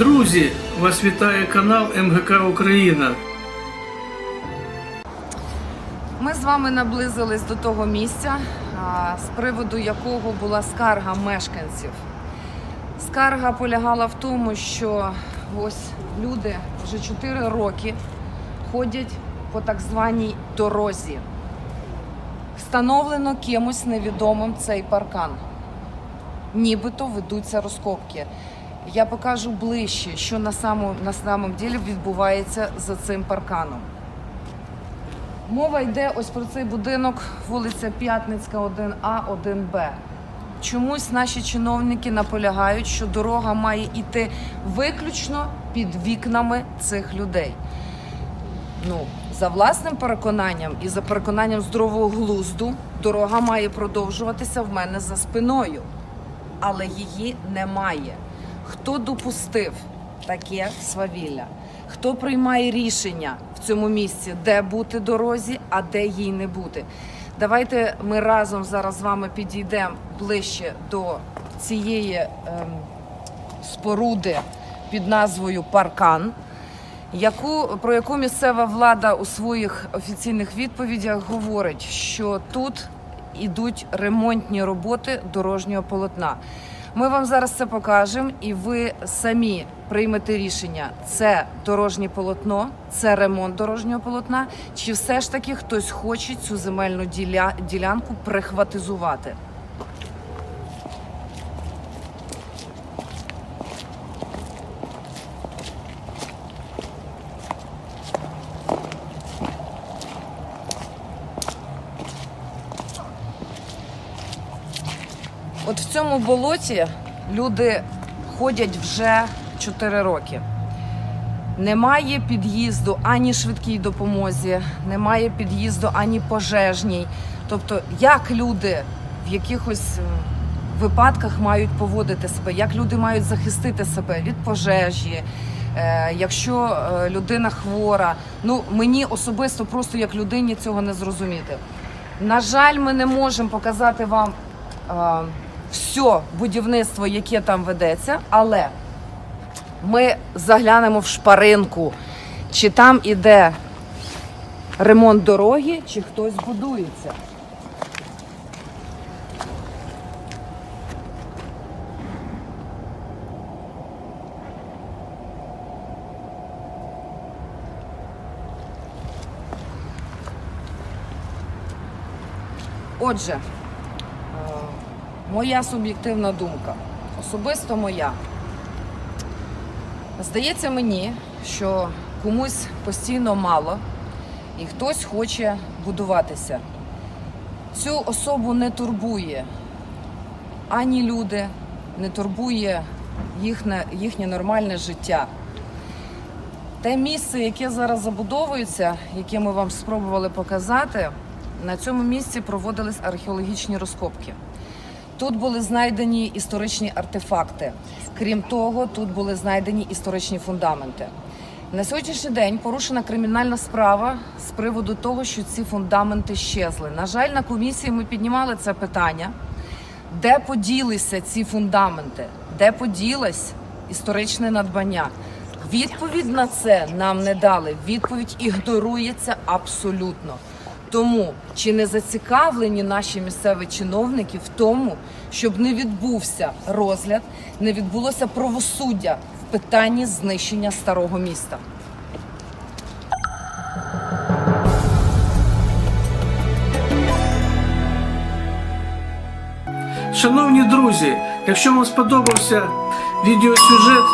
Друзі, вас вітає канал МГК Україна. Ми з вами наблизились до того місця, з приводу якого була скарга мешканців. Скарга полягала в тому, що ось люди вже 4 роки ходять по так званій дорозі. Встановлено кимось невідомим цей паркан. Нібито ведуться розкопки. Я покажу ближче, що на самому, на самом ділі відбувається за цим парканом. Мова йде ось про цей будинок, вулиця П'ятницька, 1А, 1Б. Чомусь наші чиновники наполягають, що дорога має йти виключно під вікнами цих людей. Ну, за власним переконанням і за переконанням здорового глузду, дорога має продовжуватися в мене за спиною, але її немає. Хто допустив таке свавілля? Хто приймає рішення в цьому місці, де бути дорозі, а де їй не бути? Давайте ми разом зараз з вами підійдемо ближче до цієї ем, споруди під назвою Паркан, яку, про яку місцева влада у своїх офіційних відповідях говорить, що тут ідуть ремонтні роботи дорожнього полотна. Ми вам зараз це покажемо, і ви самі приймете рішення: це дорожнє полотно, це ремонт дорожнього полотна, чи все ж таки хтось хоче цю земельну ділянку прихватизувати. От в цьому болоті люди ходять вже 4 роки. Немає під'їзду ані швидкій допомозі, немає під'їзду ані пожежній. Тобто, як люди в якихось випадках мають поводити себе, як люди мають захистити себе від пожежі, е, якщо е, людина хвора. Ну мені особисто просто як людині цього не зрозуміти. На жаль, ми не можемо показати вам е, все будівництво, яке там ведеться, але ми заглянемо в шпаринку, чи там іде ремонт дороги, чи хтось будується. Отже, моя суб'єктивна думка, особисто моя. Здається мені, що комусь постійно мало і хтось хоче будуватися. Цю особу не турбує ані люди, не турбує їхнє, їхнє нормальне життя. Те місце, яке зараз забудовується, яке ми вам спробували показати, на цьому місці проводились археологічні розкопки. Тут були знайдені історичні артефакти. Крім того, тут були знайдені історичні фундаменти. На сьогоднішній день порушена кримінальна справа з приводу того, що ці фундаменти щезли. На жаль, на комісії ми піднімали це питання, де поділися ці фундаменти, де поділось історичне надбання. Відповідь на це нам не дали. Відповідь ігнорується абсолютно. Тому чи не зацікавлені наші місцеві чиновники в тому, щоб не відбувся розгляд, не відбулося правосуддя в питанні знищення старого міста? Шановні друзі, якщо вам сподобався відеосюжет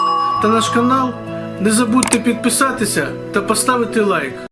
та наш канал, не забудьте підписатися та поставити лайк.